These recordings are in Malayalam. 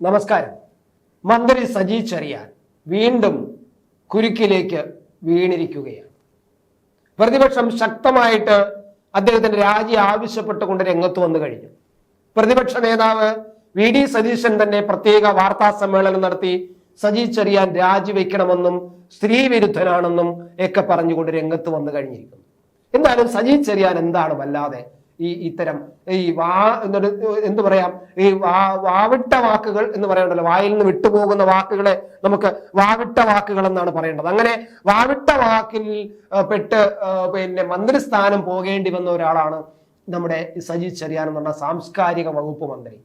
നമസ്കാരം. മന്ത്രി സജി ചെറിയാൻ വീണ്ടും കുരുക്കിലേക്ക് വീണിരിക്കുകയാണ്. പ്രതിപക്ഷം ശക്തമായിട്ട് അദ്ദേഹത്തിന്റെ രാജി ആവശ്യപ്പെട്ടുകൊണ്ട് രംഗത്ത് വന്നു കഴിഞ്ഞു. പ്രതിപക്ഷ നേതാവ് വി ഡി സതീശൻ തന്നെ പ്രത്യേക വാർത്താ സമ്മേളനം നടത്തി സജി ചെറിയാൻ രാജിവെക്കണമെന്നും സ്ത്രീ വിരുദ്ധനാണെന്നും ഒക്കെ പറഞ്ഞുകൊണ്ട് രംഗത്ത് വന്നു കഴിഞ്ഞിരിക്കുന്നു. എന്നാലും സജി ചെറിയാൻ എന്താണ് വല്ലാതെ ഈ ഇത്തരം ഈ വാ എന്നൊരു എന്ത് പറയാം? ഈ വാ വാവിട്ട വാക്കുകൾ എന്ന് പറയണ്ടല്ലോ. വായിൽ നിന്ന് വിട്ടുപോകുന്ന വാക്കുകളെ നമുക്ക് വാവിട്ട വാക്കുകൾ എന്നാണ് പറയേണ്ടത്. അങ്ങനെ വാവിട്ട വാക്കിൽ പെട്ട് പിന്നെ മന്ത്രിസ്ഥാനം പോകേണ്ടി വന്ന ഒരാളാണ് നമ്മുടെ സജി ചെറിയാൻ എന്ന് പറഞ്ഞ സാംസ്കാരിക വകുപ്പ് മന്ത്രി.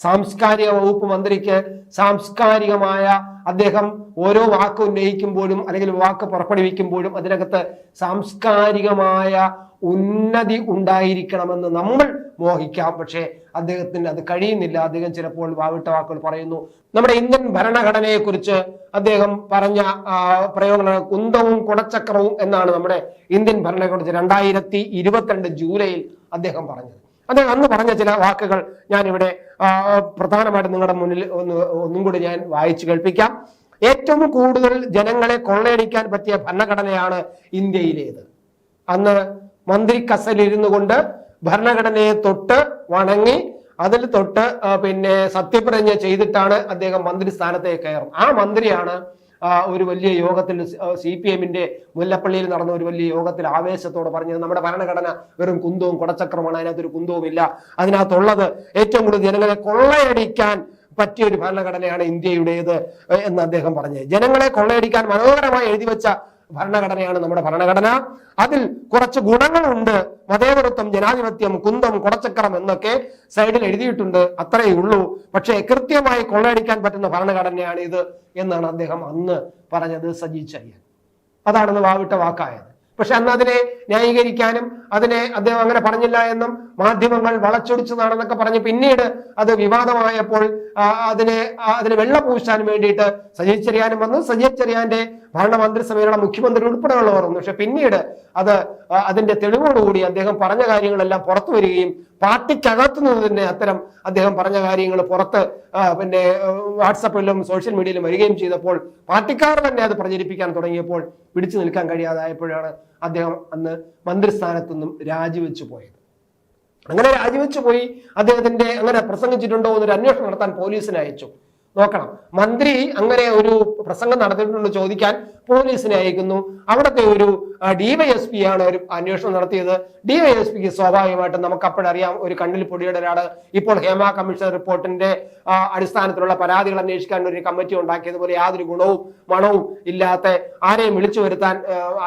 സാംസ്കാരിക വകുപ്പ് മന്ത്രിക്ക് സാംസ്കാരികമായ അദ്ദേഹം ഓരോ വാക്ക് ഉന്നയിക്കുമ്പോഴും അല്ലെങ്കിൽ വാക്ക് പുറപ്പെടുവിക്കുമ്പോഴും അതിനകത്ത് സാംസ്കാരികമായ ഉന്നതി ഉണ്ടായിരിക്കണമെന്ന് നമ്മൾ മോഹിക്കാം. പക്ഷേ അദ്ദേഹത്തിന് അത് കഴിയുന്നില്ല. അദ്ദേഹം ചിലപ്പോൾ വാവിട്ട വാക്കുകൾ പറയുന്നു. നമ്മുടെ ഇന്ത്യൻ ഭരണഘടനയെക്കുറിച്ച് അദ്ദേഹം പറഞ്ഞ പ്രയോഗങ്ങളാണ് കുന്തവും കുടച്ചക്രവും എന്നാണ് നമ്മുടെ ഇന്ത്യൻ ഭരണഘടന രണ്ടായിരത്തി ഇരുപത്തിരണ്ട് ജൂലൈയിൽ അദ്ദേഹം പറഞ്ഞത്. അദ്ദേഹം അന്ന് പറഞ്ഞ ചില വാക്കുകൾ ഞാനിവിടെ പ്രധാനമായിട്ട് നിങ്ങളുടെ മുന്നിൽ ഒന്ന് ഒന്നും കൂടി ഞാൻ വായിച്ചു കേൾപ്പിക്കാം. ഏറ്റവും കൂടുതൽ ജനങ്ങളെ കൊള്ളയടിക്കാൻ പറ്റിയ ഭരണഘടനയാണ് ഇന്ത്യയിലേത്. അന്ന് മന്ത്രി കസലിരുന്നു കൊണ്ട് ഭരണഘടനയെ തൊട്ട് വണങ്ങി അതിൽ തൊട്ട് പിന്നെ സത്യപ്രതിജ്ഞ ചെയ്തിട്ടാണ് അദ്ദേഹം മന്ത്രി സ്ഥാനത്തേക്ക് കയറും ആ മന്ത്രിയാണ് ഒരു വലിയ യോഗത്തിൽ സി പി എമ്മിന്റെ മുല്ലപ്പള്ളിയിൽ നടന്ന ഒരു വലിയ യോഗത്തിൽ ആവേശത്തോടെ പറഞ്ഞത് നമ്മുടെ ഭരണഘടന വെറും കുന്തവും കുടച്ചക്രമാണ് അതിനകത്തൊരു കുന്തവും ഇല്ല. അതിനകത്തുള്ളത് ഏറ്റവും കൂടുതൽ ജനങ്ങളെ കൊള്ളയടിക്കാൻ പറ്റിയ ഒരു ഭരണഘടനയാണ് ഇന്ത്യയുടേത് എന്ന് അദ്ദേഹം പറഞ്ഞത് ജനങ്ങളെ കൊള്ളയടിക്കാൻ മനോഹരമായി എഴുതി വെച്ച ഭരണഘടനയാണ് നമ്മുടെ ഭരണഘടന. അതിൽ കുറച്ച് ഗുണങ്ങളുണ്ട്. മതേതരത്വം ജനാധിപത്യം കുന്തം കുടച്ചക്രം എന്നൊക്കെ സൈഡിൽ എഴുതിയിട്ടുണ്ട്. അത്രയേ ഉള്ളൂ. പക്ഷേ കൃത്യമായി കൊള്ളയടിക്കാൻ പറ്റുന്ന ഭരണഘടനയാണ് ഇത് എന്നാണ് അദ്ദേഹം അന്ന് പറഞ്ഞത് സജി ചയ്യൻ. അതാണെന്ന് വാവിട്ട വാക്കായത്. പക്ഷെ അന്ന് അതിനെ ന്യായീകരിക്കാനും അതിനെ അദ്ദേഹം അങ്ങനെ പറഞ്ഞില്ല എന്നും മാധ്യമങ്ങൾ വളച്ചൊടിച്ചതാണെന്നൊക്കെ പറഞ്ഞ് പിന്നീട് അത് വിവാദമായപ്പോൾ അതിനെ അതിന് വെള്ളം പൂശാനും വേണ്ടിയിട്ട് സജീവ് ചെറിയാനും വന്നു സജീവ് ചെറിയാന്റെ ഭരണ മന്ത്രിസഭയിലുള്ള മുഖ്യമന്ത്രി ഉൾപ്പെടെയുള്ളവർ വന്നു. പക്ഷെ പിന്നീട് അത് അതിന്റെ തെളിവോടുകൂടി അദ്ദേഹം പറഞ്ഞ കാര്യങ്ങളെല്ലാം പുറത്തു വരികയും പാർട്ടിക്കകത്തു നിന്ന് തന്നെ അത്തരം അദ്ദേഹം പറഞ്ഞ കാര്യങ്ങൾ പുറത്ത് പിന്നെ വാട്സപ്പിലും സോഷ്യൽ മീഡിയയിലും വരികയും ചെയ്തപ്പോൾ പാർട്ടിക്കാർ തന്നെ അത് പ്രചരിപ്പിക്കാൻ തുടങ്ങിയപ്പോൾ പിടിച്ചു നിൽക്കാൻ കഴിയാതായപ്പോഴാണ് അദ്ദേഹം അന്ന് മന്ത്രിസ്ഥാനത്തു നിന്നും രാജിവെച്ചു പോയത്. അങ്ങനെ രാജിവെച്ചു പോയി അദ്ദേഹത്തിന്റെ അങ്ങനെ പ്രസംഗിച്ചിട്ടുണ്ടോ എന്നൊരു അന്വേഷണം നടത്താൻ പോലീസിന് അയച്ചു. നോക്കണം. മന്ത്രി അങ്ങനെ ഒരു പ്രസംഗം നടത്തിയിട്ടുണ്ടോ ചോദിക്കാൻ പോലീസിനെ അയക്കുന്നു. അവിടുത്തെ ഒരു ഡിവൈഎസ്പി ആണ് ഒരു അന്വേഷണം നടത്തിയത്. ഡിവൈഎസ്പിക്ക് സ്വാഭാവികമായിട്ടും നമുക്ക് അപ്പോഴറിയാം ഒരു കണ്ണിൽ പൊടിയുടെ ഒരാൾ ഇപ്പോൾ ഹേമ കമ്മീഷൻ റിപ്പോർട്ടിന്റെ അടിസ്ഥാനത്തിലുള്ള പരാതികൾ അന്വേഷിക്കാൻ ഒരു കമ്മിറ്റി ഉണ്ടാക്കിയതുപോലെ യാതൊരു ഗുണവും മണവും ഇല്ലാത്ത ആരെയും വിളിച്ചു വരുത്താൻ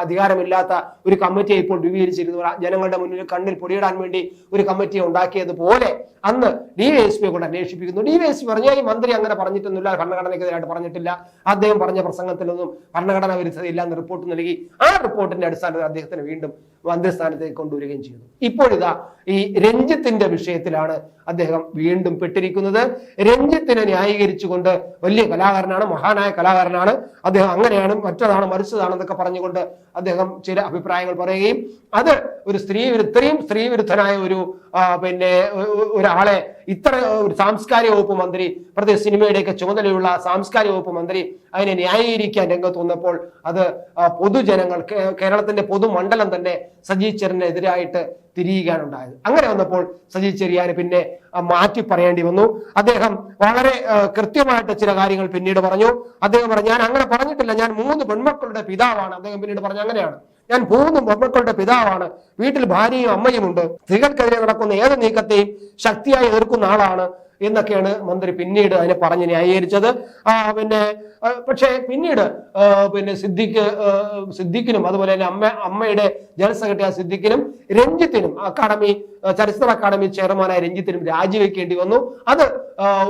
അധികാരമില്ലാത്ത ഒരു കമ്മിറ്റിയെ ഇപ്പോൾ രൂപീകരിച്ചിരുന്നു ജനങ്ങളുടെ മുന്നിൽ കണ്ണിൽ പൊടിയിടാൻ വേണ്ടി ഒരു കമ്മിറ്റി ഉണ്ടാക്കിയതുപോലെ അന്ന് ഡിവൈഎസ്പിയെ കൊണ്ട് അന്വേഷിപ്പിക്കുന്നു. ഡിവൈഎസ്പി പറഞ്ഞ ഈ മന്ത്രി അങ്ങനെ പറഞ്ഞിട്ടൊന്നുമില്ല ഭരണഘടനയ്ക്കെതിരായിട്ട് പറഞ്ഞിട്ടില്ല. അദ്ദേഹം പറഞ്ഞ പ്രസംഗത്തിലൊന്നും ഭരണഘടനാ വിരുദ്ധതയില്ല എന്ന് റിപ്പോർട്ട് നൽകി. ആ റിപ്പോർട്ടിന്റെ അടിസ്ഥാനത്തിൽ അദ്ദേഹത്തിന് വീണ്ടും മന്ത്രിസ്ഥാനത്തേക്ക് കൊണ്ടുവരികയും ചെയ്തു. ഇപ്പോഴിതാ ഈ രഞ്ജിത്തിന്റെ വിഷയത്തിലാണ് അദ്ദേഹം വീണ്ടും പെട്ടിരിക്കുന്നത്. രഞ്ജിത്തിനെ ന്യായീകരിച്ചുകൊണ്ട് വലിയ കലാകാരനാണ് മഹാനായ കലാകാരനാണ്. അദ്ദേഹം അങ്ങനെയാണ് മറ്റതാണ് മറിച്ചതാണെന്നൊക്കെ പറഞ്ഞുകൊണ്ട് അദ്ദേഹം ചില അഭിപ്രായങ്ങൾ പറയുകയും അത് ഒരു സ്ത്രീ ഇത്രയും സ്ത്രീ വിരുദ്ധനായ ഒരു പിന്നെ ഒരാളെ ഇത്ര ഒരു സാംസ്കാരിക വകുപ്പ് മന്ത്രി പ്രത്യേക സിനിമയുടെയൊക്കെ ചുമതലയുള്ള സാംസ്കാരിക വകുപ്പ് മന്ത്രി അതിനെ ന്യായീകരിക്കാൻ രംഗത്ത് വന്നപ്പോൾ അത് പൊതുജനങ്ങൾ കേരളത്തിന്റെ പൊതുമണ്ഡലം തന്നെ സജി ചെറിനെതിരായിട്ട് തിരിയുകയാണ് ഉണ്ടായത് അങ്ങനെ വന്നപ്പോൾ സജി പിന്നെ മാറ്റി പറയേണ്ടി വന്നു. അദ്ദേഹം വളരെ കൃത്യമായിട്ട് ചില കാര്യങ്ങൾ പിന്നീട് പറഞ്ഞു. അദ്ദേഹം പറഞ്ഞു ഞാൻ അങ്ങനെ പറഞ്ഞിട്ടില്ല. ഞാൻ മൂന്ന് പെൺമക്കളുടെ പിതാവാണ്. അദ്ദേഹം പിന്നീട് പറഞ്ഞു അങ്ങനെയാണ്. ഞാൻ മൂന്ന് പെൺമക്കളുടെ പിതാവാണ്. വീട്ടിൽ ഭാര്യയും അമ്മയും ഉണ്ട്. സ്ത്രീകൾക്കെതിരെ നടക്കുന്ന ഏത് നീക്കത്തെയും ശക്തിയായി എതിർക്കുന്ന ആളാണ്. എന്നൊക്കെയാണ് മന്ത്രി പിന്നീട് അതിനെ പറഞ്ഞ് ന്യായീകരിച്ചത്. പിന്നെ പക്ഷേ പിന്നീട് പിന്നെ സിദ്ദിഖ് സിദ്ദിഖിനും അതുപോലെ തന്നെ അമ്മ അമ്മയുടെ ജനറൽ സെക്രട്ടറി സിദ്ദിഖിനും രഞ്ജിത്തിനും അക്കാഡമി ചരിത്ര അക്കാദമി ചെയർമാനായ രഞ്ജിത്തിനും രാജിവെക്കേണ്ടി വന്നു. അത്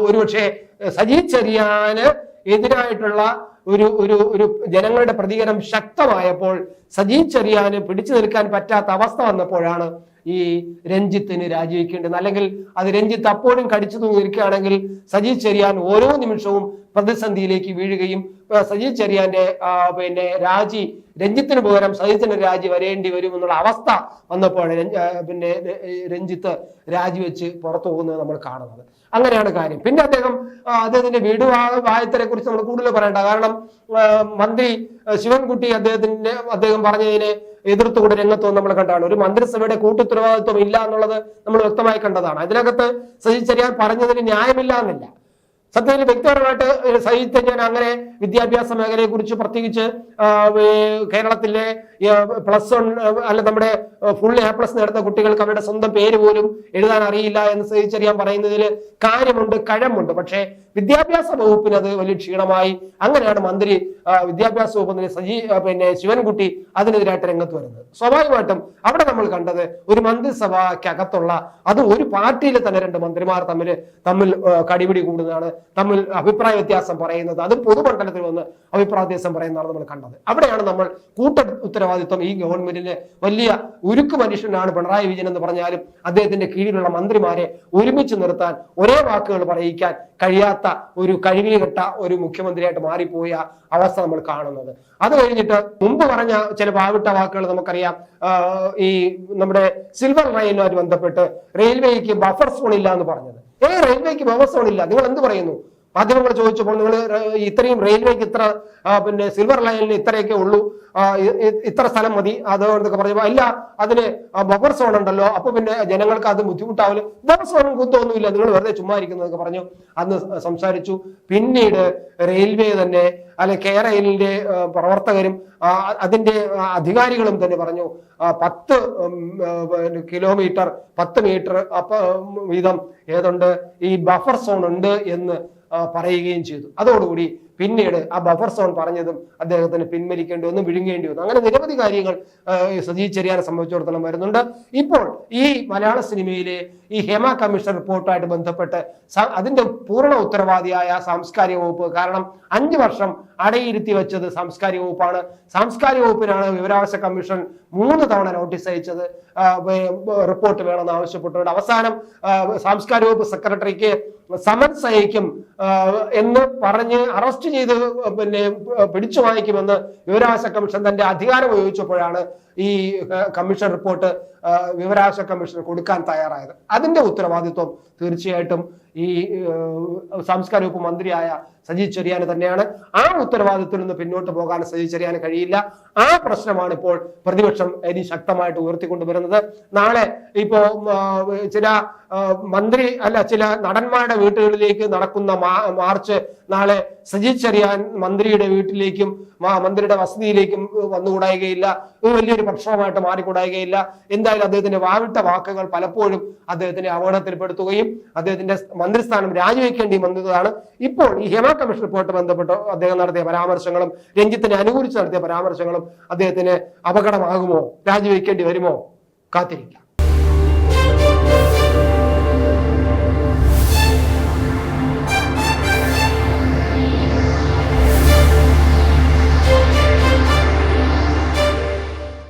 ഒരുപക്ഷെ സജി ചെറിയാന് എതിരായിട്ടുള്ള ഒരു ഒരു ഒരു ജനങ്ങളുടെ പ്രതികരണം ശക്തമായപ്പോൾ സജി ചെറിയാന് പിടിച്ചു നിൽക്കാൻ പറ്റാത്ത അവസ്ഥ വന്നപ്പോഴാണ് ഈ രഞ്ജിത്തിന് രാജിവെക്കേണ്ടത്. അല്ലെങ്കിൽ അത് രഞ്ജിത്ത് അപ്പോഴും കടിച്ചു നിൽക്കുകയാണെങ്കിൽ സജി ചെറിയാൻ ഓരോ നിമിഷവും പ്രതിസന്ധിയിലേക്ക് വീഴുകയും സജീവ് സജി ചെറിയാന്റെ പിന്നെ രാജി രഞ്ജിത്തിന് പകരം സജീത്തിന്റെ രാജി വരേണ്ടി വരും എന്നുള്ള അവസ്ഥ വന്നപ്പോഴാണ് പിന്നെ രഞ്ജിത്ത് രാജിവെച്ച് പുറത്തു പോകുന്നത് നമ്മൾ കാണുന്നത്. അങ്ങനെയാണ് കാര്യം. പിന്നെ അദ്ദേഹം അദ്ദേഹത്തിന്റെ വീട് വായത്തരെ കുറിച്ച് നമ്മൾ കൂടുതൽ പറയണ്ട. കാരണം മന്ത്രി ശിവൻകുട്ടി അദ്ദേഹത്തിന്റെ അദ്ദേഹം പറഞ്ഞതിനെ എതിർത്തുകൊണ്ട് രംഗത്ത് നമ്മൾ കണ്ടതാണ് ഒരു മന്ത്രിസഭയുടെ കൂട്ടുത്തരവാദിത്വം ഇല്ല എന്നുള്ളത് നമ്മൾ വ്യക്തമായി കണ്ടതാണ്. അതിനകത്ത് സജി ചെറിയാൻ പറഞ്ഞതിന് ന്യായമില്ല എന്നില്ല. സത്യത്തിൽ വ്യക്തിപരമായിട്ട് സഹിത്ത് ഞാൻ അങ്ങനെ വിദ്യാഭ്യാസ മേഖലയെ കുറിച്ച് പ്രത്യേകിച്ച് കേരളത്തിലെ പ്ലസ് വൺ അല്ല നമ്മുടെ ഫുൾ എ പ്ലസ് നേടുന്ന കുട്ടികൾക്ക് അവരുടെ സ്വന്തം പേര് പോലും എഴുതാൻ അറിയില്ല എന്ന് സഹിച്ചറിയാൻ പറയുന്നതിൽ കാര്യമുണ്ട് കഴമുണ്ട്. പക്ഷേ വിദ്യാഭ്യാസ വകുപ്പിന് അത് വലിയ ക്ഷീണമായി. അങ്ങനെയാണ് മന്ത്രി വിദ്യാഭ്യാസ വകുപ്പ് സജീ പിന്നെ ശിവൻകുട്ടി അതിനെതിരായിട്ട് രംഗത്ത് വരുന്നത്. സ്വാഭാവികമായിട്ടും അവിടെ നമ്മൾ കണ്ടത് ഒരു മന്ത്രിസഭയ്ക്കകത്തുള്ള അത് ഒരു പാർട്ടിയിൽ തന്നെ രണ്ട് മന്ത്രിമാർ തമ്മിൽ തമ്മിൽ കടിപിടി കൂടുന്നതാണ്. തമ്മിൽ അഭിപ്രായ വ്യത്യാസം പറയുന്നത് അത് പൊതുമണ്ഡലത്തിൽ വന്ന് അഭിപ്രായ വ്യത്യാസം പറയുന്നതാണ് നമ്മൾ കണ്ടത്. അവിടെയാണ് നമ്മൾ കൂട്ട ഉത്തരവാദിത്വം ഈ ഗവൺമെന്റിന് വലിയ ഉരുക്ക് മനുഷ്യനാണ് പിണറായി വിജയൻ എന്ന് പറഞ്ഞാലും അദ്ദേഹത്തിന്റെ കീഴിലുള്ള മന്ത്രിമാരെ ഒരുമിച്ച് നിർത്താൻ ഒരേ വാക്കുകൾ പറയിക്കാൻ കഴിയാത്ത ഒരു കഴിവികെട്ട ഒരു മുഖ്യമന്ത്രിയായിട്ട് മാറിപ്പോയ അവസ്ഥ നമ്മൾ കാണുന്നത്. അത് കഴിഞ്ഞിട്ട് മുമ്പ് പറഞ്ഞ ചില പാവിട്ട വാക്കുകൾ നമുക്കറിയാം. ഈ നമ്മുടെ സിൽവർ റെയിലുമായി ബന്ധപ്പെട്ട് റെയിൽവേക്ക് ബഫർ സോൺ ഇല്ല എന്ന് പറഞ്ഞത്. ഏ റെയിൽവേക്ക് വ്യവസ്ഥകളില്ല. നിങ്ങൾ എന്ത് പറയുന്നു? മാധ്യമങ്ങൾ ചോദിച്ചപ്പോൾ നിങ്ങൾ ഇത്രയും റെയിൽവേക്ക് ഇത്ര പിന്നെ സിൽവർ ലൈനിന് ഇത്രയൊക്കെ ഉള്ളൂ ഇത്ര സ്ഥലം മതി അതുകൊണ്ടൊക്കെ പറഞ്ഞപ്പോൾ അല്ല അതിന് ബഫർ സോൺ ഉണ്ടല്ലോ അപ്പൊ പിന്നെ ജനങ്ങൾക്ക് അത് ബുദ്ധിമുട്ടാവില്ല. ബഫർ സോണും കുത്തൊന്നുമില്ല നിങ്ങൾ വെറുതെ ചുമ്മാ ഇരിക്കുന്നതൊക്കെ പറഞ്ഞു. അന്ന് സംസാരിച്ചു. പിന്നീട് റെയിൽവേ തന്നെ അല്ലെ കെ റെയിലിന്റെ പ്രവർത്തകരും അതിന്റെ അധികാരികളും തന്നെ പറഞ്ഞു പത്ത് കിലോമീറ്റർ പത്ത് മീറ്റർ അപ്പ വീതം ഏതുണ്ട്? ഈ ബഫർ സോൺ ഉണ്ട് എന്ന് പറയുകയും ചെയ്തു. അതോടുകൂടി പിന്നീട് ആ ബഫർ സോൺ പറഞ്ഞതും അദ്ദേഹത്തിന് പിൻവലിക്കേണ്ടി വന്നു വിഴുങ്ങേണ്ടി വന്നു. അങ്ങനെ നിരവധി കാര്യങ്ങൾ സജീവ് ചെറിയാനെ സംബന്ധിച്ചിടത്തോളം വരുന്നുണ്ട്. ഇപ്പോൾ ഈ മലയാള സിനിമയിലെ ഈ ഹേമ കമ്മീഷൻ റിപ്പോർട്ടുമായിട്ട് ബന്ധപ്പെട്ട് അതിന്റെ പൂർണ ഉത്തരവാദിയായ സാംസ്കാരിക വകുപ്പ് കാരണം അഞ്ചു വർഷം അടയിരുത്തി വെച്ചത് സാംസ്കാരിക വകുപ്പാണ്. സാംസ്കാരിക വകുപ്പിനാണ് വിവരാവകാശ കമ്മീഷൻ മൂന്ന് തവണ നോട്ടീസ് അയച്ചത്. റിപ്പോർട്ട് വേണമെന്ന് ആവശ്യപ്പെട്ടുകൊണ്ട് അവസാനം സാംസ്കാരിക വകുപ്പ് സെക്രട്ടറിക്ക് സമൻസ് അയക്കും എന്ന് പറഞ്ഞ് അറസ്റ്റ് ചെയ്ത് പിന്നെ പിടിച്ചു വാങ്ങിക്കുമെന്ന് വിവരാവകാശ കമ്മീഷൻ തന്റെ അധികാരം ഉപയോഗിച്ചപ്പോഴാണ് ഈ കമ്മീഷൻ റിപ്പോർട്ട് വിവരാവകാശ കമ്മീഷന് കൊടുക്കാൻ തയ്യാറായത്. അതിന്റെ ഉത്തരവാദിത്വം തീർച്ചയായിട്ടും ഈ സംസ്കാര സാംസ്കാരിക വകുപ്പ് മന്ത്രിയായ സജി ചെറിയാന് തന്നെയാണ് ആ ഉത്തരവാദിത്വത്തിൽ നിന്ന് പിന്നോട്ട് പോകാൻ സജി ചെറിയാന് കഴിയില്ല. ആ പ്രശ്നമാണ് ഇപ്പോൾ പ്രതിപക്ഷം ഇനി ശക്തമായിട്ട് ഉയർത്തിക്കൊണ്ടുവരുന്നത് നാളെ ഇപ്പോ ചില മന്ത്രി അല്ല ചില നടന്മാരുടെ വീട്ടുകളിലേക്ക് നടക്കുന്ന മാർച്ച് നാളെ സജി ചെറിയാൻ മന്ത്രിയുടെ വീട്ടിലേക്കും മന്ത്രിയുടെ വസതിയിലേക്കും വന്നുകൂടായികയില്ല. വലിയൊരു പ്രശ്നമായിട്ട് മാറിക്കൂടായികയില്ല. എന്തായാലും അദ്ദേഹത്തിന്റെ വാവിട്ട വാക്കുകൾ പലപ്പോഴും അദ്ദേഹത്തിന്റെ അപകടത്തിൽപ്പെടുത്തുകയും അദ്ദേഹത്തിന്റെ മന്ത്രിസ്ഥാനം രാജിവെക്കേണ്ടി വന്നതാണ്. ഇപ്പോൾ ഈ ഹേമ കമ്മീഷൻ റിപ്പോർട്ട് ബന്ധപ്പെട്ട് അദ്ദേഹം നടത്തിയ പരാമർശങ്ങളും രഞ്ജിത്തിനെ അനുകൂലിച്ച് നടത്തിയ പരാമർശങ്ങളും അദ്ദേഹത്തിന് അപകടമാകുമോ? രാജിവെക്കേണ്ടി വരുമോ? കാത്തിരിക്കാം.